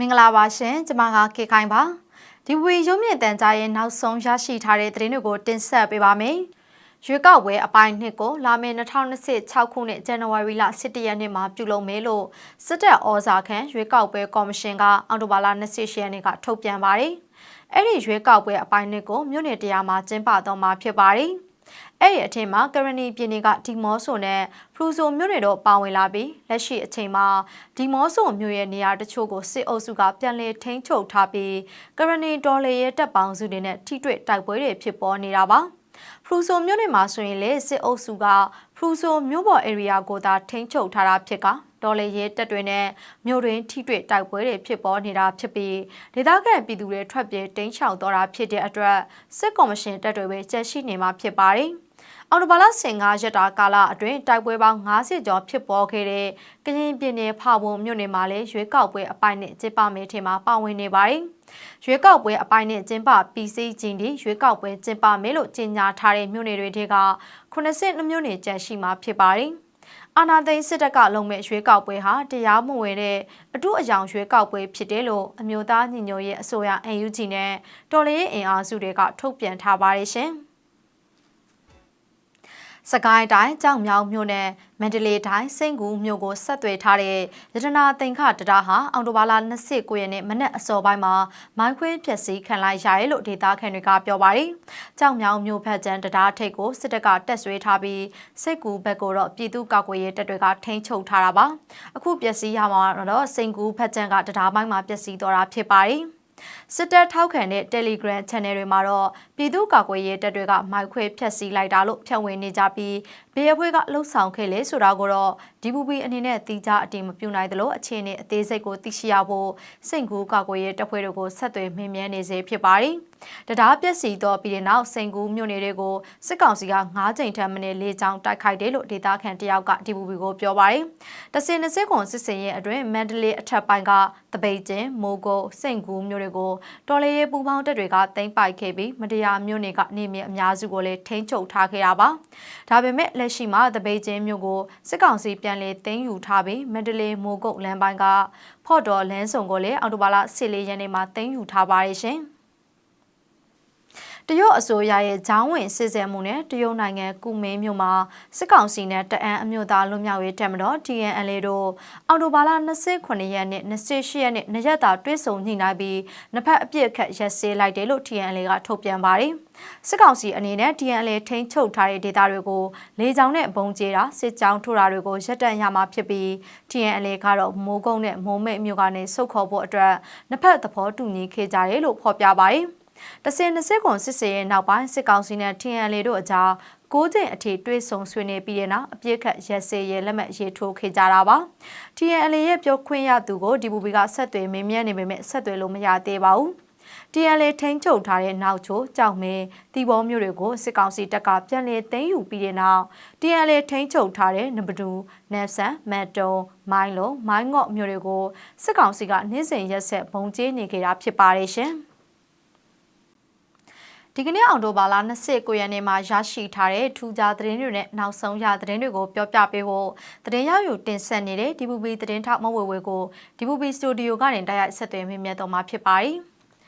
မင်္ဂလာပါရှင်ကျမကကေခိုင်ပါဒီဝေရုံးမြင့်တန်ကြားရဲ့နောက်ဆုံးရရှိထားတဲ့သတင်းတွေကိုတင်ဆက်ပေးပါမယ်ရွေးကောက်ပွဲအပိုင်းနှစ်ကိုလာမယ့်2026ခုနှစ်ဇန်နဝါရီလ17ရက်နေ့မှာပြုလုပ်မယ်လို့စစ်တပ်ဩဇာခံရွေးကောက်ပွဲကော်မရှင်ကအောက်တိုဘာလ28ရက်နေ့ကထုတ်ပြန်ပါတယ်အဲ့ဒီရွေးကောက်ပွဲအပိုင်းနှစ်ကိုမြို့နယ်တရားမှာကျင်းပတော့မှာဖြစ်ပါတယ် အဲ့ဒီအထင်မှာကရဏီပြည်နယ်ကဒီမော့ဆိုနဲ့ဖရူဆိုမြို့နယ်တို့ပါဝင်လာပြီးလက်ရှိအချိန်မှာဒီမော့ဆိုမြို့ရဲ့နေရာတချို့ကိုစစ်အုပ်စုကပြန်လည်ထိန်းချုပ်ထားပြီးကရဏီဒေါ်လေရဲ့တပ်ပေါင်းစုတွေနဲ့ထိတွေ့တိုက်ပွဲတွေဖြစ်ပေါ်နေတာပါဖရူဆိုမြို့နယ်မှာဆိုရင်လေစစ်အုပ်စုကဖရူဆိုမြို့ပေါ် area ကိုသာထိန်းချုပ်ထားတာဖြစ်ကဒေါ်လေရဲတက်တွေနဲ့မြို့တွင်ထိတွေ့တိုက်ပွဲတွေဖြစ်ပေါ်နေတာဖြစ်ပြီးဒေသခံပြည်သူတွေထွက်ပြေးတိမ်းရှောင်တော့တာဖြစ်တဲ့အတွက်စစ်ကော်မရှင်တပ်တွေပဲကြက်ရှိနေမှာဖြစ်ပါတယ်။ အော်တိုဘာလ15ရက်တာကာလအတွင်းတိုက်ပွဲပေါင်း90ကျော်ဖြစ်ပေါ်ခဲ့တဲ့ကရင်ပြည်နယ်ဖာပုံမြို့နယ်မှာလည်းရွေးကောက်ပွဲအပိုင်းနဲ့ကျင်းပမယ်ထင်မှာပါဝင်နေပါတယ်။ရွေးကောက်ပွဲအပိုင်းနဲ့ကျင်းပပြီးစီးခြင်းဒီရွေးကောက်ပွဲကျင်းပမယ်လို့ကြေညာထားတဲ့မြို့နယ်တွေထဲက82မြို့နယ်ကျန်ရှိမှာဖြစ်ပါတယ်။အာနာသိန်းစစ်တပ်ကလုံမဲ့ရွေးကောက်ပွဲဟာတရားမဝင်တဲ့အတုအယောင်ရွေးကောက်ပွဲဖြစ်တယ်လို့အမျိုးသားညီညွတ်ရေးအစိုးရ NUG နဲ့တော်လှန်ရေးအင်အားစုတွေကထုတ်ပြန်ထားပါတယ်ရှင်။ စကိုင်းတိုင်းကြောင်မြောင်မြို့နယ်မန္တလေးတိုင်းစိန့်ကူမြို့ကိုဆက်သွယ်ထားတဲ့ရတနာသင်္ခတရာဟာအော်တိုဘာလ29ရက်နေ့မနက်အစောပိုင်းမှာမိုင်းခွင်းဖြစ်စီခံလိုက်ရတယ်လို့ဒေသခံတွေကပြောပါတယ်။ကြောင်မြောင်မြို့ဖက်ကျန်းတရာထိပ်ကိုစစ်တပ်ကတက်ဆွဲထားပြီးစိတ်ကူဘက်ကိုတော့ပြည်သူ့ကာကွယ်ရေးတပ်တွေကထိန်းချုပ်ထားတာပါ။အခုပျက်စီးရမှာတော့စိန့်ကူဖက်ကျန်းကတရာပိုင်းမှာပျက်စီးသွားတာဖြစ်ပါတယ်။ စစ်တပ်ထောက်ခံတဲ့ Telegram Channel တွေမှာတော့ပြည်သူ့ကာကွယ်ရေးတပ်တွေကမိုက်ခွဲဖျက်ဆီးလိုက်တာလို့ဖြန့်ဝေနေကြပြီးဘေးအဖွဲကလှုပ်ဆောင်ခဲ့လေဆိုတာကိုတော့ DPP အနေနဲ့တီးခြားအတင်မပြုနိုင်သလိုအခြေအနေအသေးစိတ်ကိုသိရှိရဖို့စိတ်ကူးကာကွယ်ရေးတပ်ဖွဲ့တို့ကိုဆက်သွယ်မင်းမြန်းနေစေဖြစ်ပါတယ်။တရားပျက်စီးတော့ပြီးတဲ့နောက်စိန်ကူးမြို့နယ်တွေကိုစစ်ကောင်စီက9ကြိမ်ထပ်မံလေးချောင်းတိုက်ခိုက်တယ်လို့ဒေသခံတယောက်က DPP ကိုပြောပါတယ်။တစင်20ခွန်စစ်စင်ရဲ့အတွင်းမန္တလေးအထက်ပိုင်းကတပိတ်ကျင်းမိုးကုတ်စိန်ကူးမြို့တွေကိုတော်လေးရေးပူပေါင်းတပ်တွေကတင်ပိုက်ခဲ့ပြီးမတရားမြို့နယ်ကနေမြေအများစုကိုလည်းထိန်းချုပ်ထားခဲ့တာပါ။ဒါပေမဲ့လက်ရှိမှာတပိတ်ကျင်းမြို့ကိုစစ်ကောင်စီပြန်လည်သိမ်းယူထားပြီးမန္တလေးမိုးကုတ်လမ်းပိုင်းကဖော့တော်လမ်းစုံကိုလည်းအော်တိုဘာလ14ရက်နေ့မှာသိမ်းယူထားပါတယ်ရှင်။ တရုတ်အစိုးရရဲ့ဂျောင်းဝင်စစ်ဆဲမှုနဲ့တရုတ်နိုင်ငံကုမင်းမြို့မှာစစ်ကောင်စီနဲ့တအန်းအမျိုးသားလွတ်မြောက်ရေးတပ်မတော် TNL တို့အော်တိုဘာလ29ရက်နေ့28ရက်နေ့နေ့ရက်တာတွဲဆုံညှိနှိုင်းပြီးနှစ်ဖက်အပြစ်အခတ်ရက်စဲလိုက်တယ်လို့ TNL ကထုတ်ပြန်ပါတယ်စစ်ကောင်စီအနေနဲ့ TNL ထိန်းချုပ်ထားတဲ့ဒေသတွေကိုလေကြောင်းနဲ့ဘုံကျဲတာစစ်ကြောင်းထိုးတာတွေကိုရပ်တန့်ရမှာဖြစ်ပြီး TNL ကတော့မိုးကုန်းနဲ့မိုးမိတ်မြို့ကနေစုတ်ခေါ်ဖို့အတွက်နှစ်ဖက်သဘောတူညီခဲ့ကြတယ်လို့ဖော်ပြပါတယ် တစင်20ခွန်စစ်စေရဲ့နောက်ပိုင်းစစ်ကောင်စီနဲ့ TNL တို့အကြားကိုးကျင်အထိတွေးဆုံဆွေးနွေးပြီးတဲ့နောက်အပြစ်ခတ်ရက်စေရဲ့လက်မှတ်ရေးထိုးခဲ့ကြတာပါ TNL ရဲ့ပြောခွင့်ရသူကို DPP ကဆက်သွယ်မင်းမြန်းနေပေမဲ့ဆက်သွယ်လို့မရသေးပါဘူး TNL ထိန်းချုပ်ထားတဲ့နောက်ချိုကြောက်မင်းတီဘောမျိုးတွေကိုစစ်ကောင်စီတပ်ကပြန်လည်သိမ်းယူပြီးတဲ့နောက် TNL ထိန်းချုပ်ထားတဲ့နဘဒူနက်ဆန်မတ်တုံမိုင်းလုံးမိုင်းငော့မျိုးတွေကိုစစ်ကောင်စီကနှင်းစင်ရက်ဆက်ဘုံကျင်းနေခဲ့တာဖြစ်ပါတယ်ရှင်။ ဒီကနေ့အောင်တိုဘာလ29ရက်နေ့မှာရရှိထားတဲ့ထူးခြားသတင်းတွေနဲ့နောက်ဆုံးရသတင်းတွေကိုပြောပြပေးဖို့သတင်းရယူတင်ဆက်နေတဲ့ DPP သတင်းထောက်မဝေဝေကို DPP စတူဒီယိုကနေတိုက်ရိုက်ဆက်သွယ်မြင်မြတ်တော်မှာဖြစ်ပါတယ်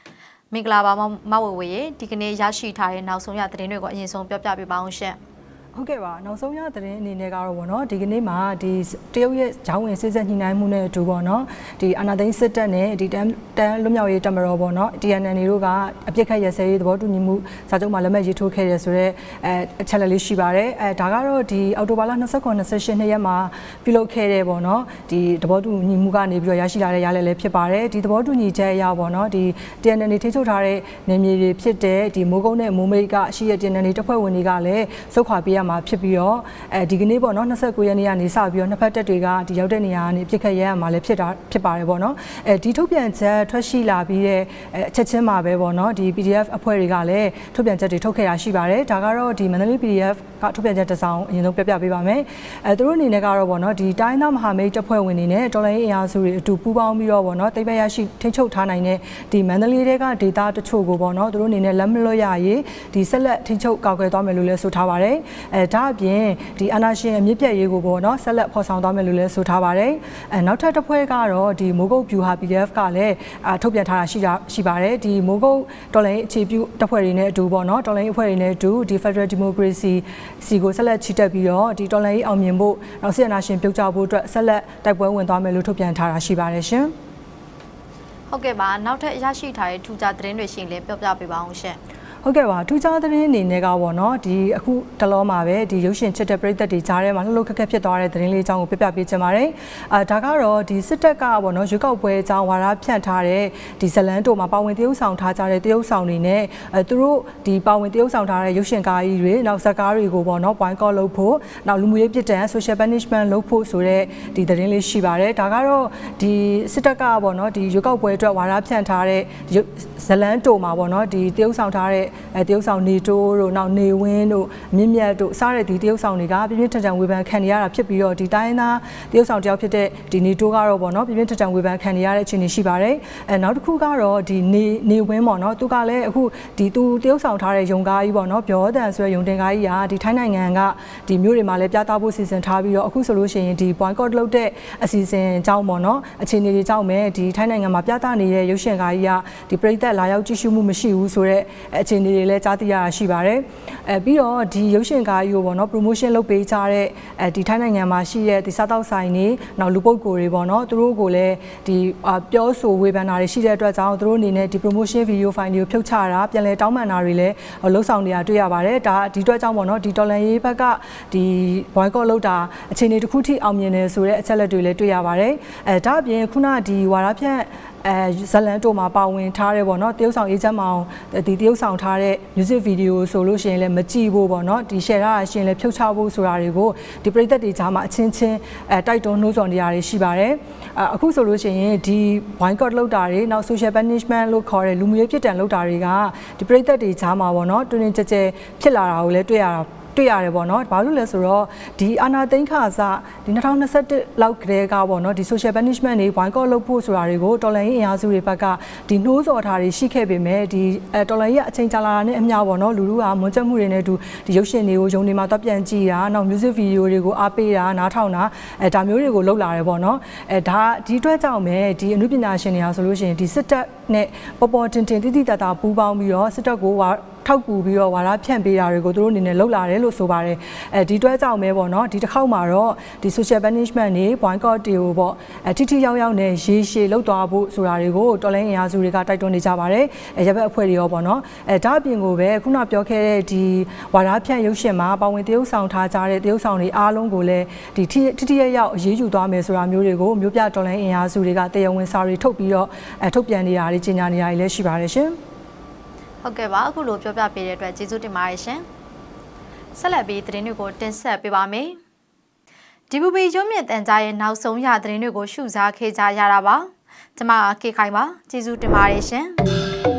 ။မင်္ဂလာပါမဝေဝေရေဒီကနေ့ရရှိထားတဲ့နောက်ဆုံးရသတင်းတွေကိုအရင်ဆုံးပြောပြပေးပါအောင်ရှင်။ ဟုတ်ကဲ့ပါနောက်ဆုံးရသတင်းအနေနဲ့ကတော့ဗောနော်ဒီကနေ့မှာဒီတရုတ်ရဲ့ဂျောင်းဝင်စစ်ဆက်ညှိနှိုင်းမှုနဲ့အတူဗောနော်ဒီအာနာသိန်းစစ်တပ်နဲ့ဒီတန်တန်လွတ်မြောက်ရေးတပ်မတော်ဗောနော် TNN တို့ကအပြစ်ခတ်ရစဲရေးသဘောတူညီမှုစာချုပ်မှာလက်မှတ်ရေးထိုးခဲ့တယ်ဆိုတော့အဲအချက်လက်လေးရှိပါတယ်အဲဒါကတော့ဒီအောက်တိုဘာလ29 28နှစ်ရက်မှာပြုလုပ်ခဲ့တဲ့ဗောနော်ဒီသဘောတူညီမှုကနေပြီးတော့ရရှိလာတဲ့ရလဒ်လည်းဖြစ်ပါတယ်ဒီသဘောတူညီချက်အရဗောနော်ဒီ TNN ထိချုပ်ထားတဲ့နေမြေတွေဖြစ်တဲ့ဒီမိုးကုန်းနဲ့မိုးမိတ်ကရှိတဲ့ TNN တပ်ဖွဲ့ဝင်တွေကလည်းစုခွာပေးရမှာဖြစ်ပြီးတော့အဲဒီကနေ့ပေါ့နော်29ရက်နေ့ကနေစပြီးတော့နှစ်ဖက်တပ်တွေကဒီရောက်တဲ့နေရာကနေပြစ်ခတ်ရဲရမှာလည်းဖြစ်တာဖြစ်ပါတယ်ပေါ့နော်အဲဒီထုတ်ပြန်ချက်ထွက်ရှိလာပြီးတဲ့အချက်ချင်းမှာပဲပေါ့နော်ဒီ PDF အဖွဲ့တွေကလည်းထုတ်ပြန်ချက်တွေထုတ်ခဲ့တာရှိပါတယ်ဒါကတော့ဒီမန္တလေး PDF ကထုတ်ပြန်ချက်တစ်စောင်အရင်ဆုံးပြပြပေးပါမယ်အဲသူတို့အနေနဲ့ကတော့ပေါ့နော်ဒီတိုင်းသားမဟာမိတ်တပ်ဖွဲ့ဝင်တွေနဲ့တော်လိုင်းအင်အားစုတွေအတူပူးပေါင်းပြီးတော့ပေါ့နော်တိတ်ပရရှိထိချုပ်ထားနိုင်တဲ့ဒီမန္တလေးတွေကဒေသတချို့ကိုပေါ့နော်သူတို့အနေနဲ့လက်မလွတ်ရရေးဒီဆက်လက်ထိချုပ်ကောက်ွယ်သွားမယ်လို့လည်းဆိုထားပါတယ်အဲဒါအပြင်ဒီအာနာရှင်အမြင့်ပြတ်ရေးကိုပေါ့နော်ဆက်လက်ဖော်ဆောင်သွားမယ်လို့လည်းဆိုထားပါတယ်အဲနောက်ထပ်တစ်ဖွဲ့ကတော့ဒီမိုးကုတ် view ဟာ PDF ကလည်းအာထုတ်ပြန်ထားတာရှိတာရှိပါတယ်ဒီမိုးကုတ်တော်လိုင်းအခြေပြုတပ်ဖွဲ့တွေနဲ့အတူပေါ့နော်တော်လိုင်းအဖွဲ့တွေနဲ့အတူဒီ Federal Democracy စီကိုဆက်လက်ချီတက်ပြီးတော့ဒီတော်လိုင်းအောင်မြင်ဖို့နောက်ဆက်အနာရှင်ပြုတ်ကြဖို့အတွက်ဆက်လက်တိုက်ပွဲဝင်သွားမယ်လို့ထုတ်ပြန်ထားတာရှိပါတယ်ရှင်ဟုတ်ကဲ့ပါနောက်ထပ်ရရှိထားတဲ့ထူးခြားသတင်းတွေရှိရင်လည်းပြောပြပေးပါအောင်ရှင် ဟုတ်ကဲ့ပါထူးခြားသတင်းအနေနဲ့ကပေါ့နော်ဒီအခုတလောမှာပဲဒီရုပ်ရှင်ချစ်တဲ့ပြည်သက်တွေကြားထဲမှာလှုပ်လှုပ်ခက်ခက်ဖြစ်သွားတဲ့သတင်းလေးအကြောင်းကိုပြပြပေးချင်ပါတယ်အာဒါကတော့ဒီစစ်တပ်ကပေါ့နော်ရွေးကောက်ပွဲအကြောင်းဝါဒဖြန့်ထားတဲ့ဒီဇလန်တိုမှာပါဝင်တရုပ်ဆောင်ထားကြတဲ့တရုပ်ဆောင်တွေနဲ့အဲသူတို့ဒီပါဝင်တရုပ်ဆောင်ထားတဲ့ရုပ်ရှင်ကားကြီးတွေနောက်ဇာတ်ကားတွေကိုပေါ့နော် point call လုပ်ဖို့နောက်လူမှုရေးပြစ်ဒဏ် social punishment လုပ်ဖို့ဆိုတဲ့ဒီသတင်းလေးရှိပါတယ်ဒါကတော့ဒီစစ်တပ်ကပေါ့နော်ဒီရွေးကောက်ပွဲအတွက်ဝါဒဖြန့်ထားတဲ့ရုပ်ဇလန်တိုမှာပေါ့နော်ဒီတရုပ်ဆောင်ထားတဲ့အဲတရုပ်ဆောင်နေတိုးတို့နောက်နေဝင်းတို့မြင့်မြတ်တို့စားတဲ့ဒီတရုပ်ဆောင်တွေကပြင်းပြင်းထန်ထန်ဝေဖန်ခံနေရတာဖြစ်ပြီးတော့ဒီတိုင်းသားတရုပ်ဆောင်တယောက်ဖြစ်တဲ့ဒီနေတိုးကတော့ပေါ့နော်ပြင်းပြင်းထန်ထန်ဝေဖန်ခံနေရတဲ့အခြေအနေရှိပါတယ်အဲနောက်တစ်ခုကတော့ဒီနေနေဝင်းပေါ့နော်သူကလည်းအခုဒီသူတရုပ်ဆောင်ထားတဲ့ယုံကားကြီးပေါ့နော်ပြောတန်ဆွဲယုံတင်ကားကြီးကဒီထိုင်းနိုင်ငံကဒီမြို့တွေမှာလည်းပြသဖို့စီစဉ်ထားပြီးတော့အခုဆိုလို့ရှိရင်ဒီ boycott လုပ်တဲ့အစီအစဉ်အကြောင်းပေါ့နော်အခြေအနေတွေကြောင့်ပဲဒီထိုင်းနိုင်ငံမှာပြသနေတဲ့ရုပ်ရှင်ကားကြီးကဒီပြည်သက်လာရောက်ကြည့်ရှုမှုမရှိဘူးဆိုတော့အခြေအနေတွေလည်းကြားသိရတာရှိပါတယ်အဲပြီးတော့ဒီရုပ်ရှင်ကားကြီးကိုပေါ့နော် promotion လုပ်ပေးကြတဲ့အဲဒီထိုင်းနိုင်ငံမှာရှိတဲ့ဒီစားတောက်ဆိုင်တွေနောက်လူပုဂ္ဂိုလ်တွေပေါ့နော်သူတို့ကိုလည်းဒီအာပြောဆိုဝေဖန်တာတွေရှိတဲ့အတွက်ကြောင့်သူတို့အနေနဲ့ဒီ promotion video file တွေကိုဖြုတ်ချတာပြန်လည်တောင်းပန်တာတွေလည်းလှုပ်ဆောင်နေတာတွေ့ရပါတယ်ဒါဒီအတွက်ကြောင့်ပေါ့နော်ဒီတော်လန်ရေးဘက်ကဒီ boycott လုပ်တာအခြေအနေတစ်ခုထိအောင်မြင်တယ်ဆိုတဲ့အချက်လက်တွေလည်းတွေ့ရပါတယ်အဲဒါအပြင်ခုနဒီဝါရဖြန့် အဲဇလန်တိုမှာပါဝင်ထားတဲ့ပေါ့နော်တရုတ်ဆောင်အေးချမ်းမောင်ဒီတရုတ်ဆောင်ထားတဲ့ music video ဆိုလို့ရှိရင်လည်းမကြည့်ဖို့ပေါ့နော်ဒီ share ရတာရှင်လည်းဖြုတ်ချဖို့ဆိုတာတွေကိုဒီပြည်သက်တွေကြားမှာအချင်းချင်းအဲတိုက်တွန်းနှိုးဆော်နေရတာရှိပါတယ်အအခုဆိုလို့ရှိရင်ဒီ boycott လုပ်တာတွေနောက် social punishment လို့ခေါ်တဲ့လူမှုရေးပြစ်ဒဏ်လုပ်တာတွေကဒီပြည်သက်တွေကြားမှာပေါ့နော်တွင်တွင်ကြဲကြဲဖြစ်လာတာကိုလည်းတွေ့ရတာ တွေ့ရတယ်ပေါ့နော်။ဘာလို့လဲဆိုတော့ဒီအာနာသိန်းခါစဒီ2021လောက်ကတည်းကပေါ့နော်ဒီ social punishment တွေ boycott လုပ်ဖို့ဆိုတာတွေကိုတော်လှန်ရေးအင်အားစုတွေဘက်ကဒီနှိုးဆော်ထားတွေရှိခဲ့ပေမဲ့ဒီအဲတော်လှန်ရေးအချိန်ကြာလာတာနဲ့အမျှပေါ့နော်လူလူကမွန်းချက်မှုတွေနဲ့တူဒီရုပ်ရှင်တွေကိုယုံနေမှာတော့ပြန်ကြည့်တာနောက် music video တွေကိုအားပေးတာနားထောင်တာအဲဒါမျိုးတွေကိုလုပ်လာတယ်ပေါ့နော်။အဲဒါဒီအတွက်ကြောင့်ပဲဒီအမှုပညာရှင်တွေဟာဆိုလို့ရှိရင်ဒီစစ်တပ်နဲ့ပေါ်ပေါ်တင်တင်တိတိတတ်တာပူးပေါင်းပြီးတော့စစ်တပ်ကို ထောက်ကူပြီးတော့ဝါရဖြန့်ပေးတာတွေကိုသူတို့အနေနဲ့လုပ်လာတယ်လို့ဆိုပါတယ်အဲဒီတွဲကြောင့်ပဲပေါ့နော်ဒီတစ်ခေါက်မှာတော့ဒီ social punishment တွေ boycott တွေကိုပေါ့အထိထိရောက်ရောက်နဲ့ရေရှည်လောက်သွားဖို့ဆိုတာတွေကိုတော်လိုင်းအင်အားစုတွေကတိုက်တွန်းနေကြပါတယ်အဲရပ်ဘက်အဖွဲ့တွေရောပေါ့နော်အဲဒါအပြင်ကိုပဲခုနပြောခဲ့တဲ့ဒီဝါရဖြန့်ရုပ်ရှင်မှာပါဝင်တရုပ်ဆောင်ထားကြတဲ့တရုပ်ဆောင်တွေအားလုံးကိုလည်းဒီထိထိရရောက်အရေးယူသွားမယ်ဆိုတာမျိုးတွေကိုမျိုးပြတော်လိုင်းအင်အားစုတွေကတရားဝင်စာတွေထုတ်ပြီးတော့အဲထုတ်ပြန်နေတာတွေကြီးညာနေတာတွေလည်းရှိပါတယ်ရှင် ဟုတ်ကဲ့ပါအခုလိုပြောပြပေးတဲ့အတွက်ကျေးဇူးတင်ပါတယ်ရှင်ဆက်လက်ပြီးသတင်းတွေကိုတင်ဆက်ပေးပါမယ်ဒီဘူဘီရုံးမြင့်တန်ကြားရဲ့နောက်ဆုံးရသတင်းတွေကိုရှုစားခဲ့ကြရတာပါကျမကေခိုင်ပါကျေးဇူးတင်ပါတယ်ရှင်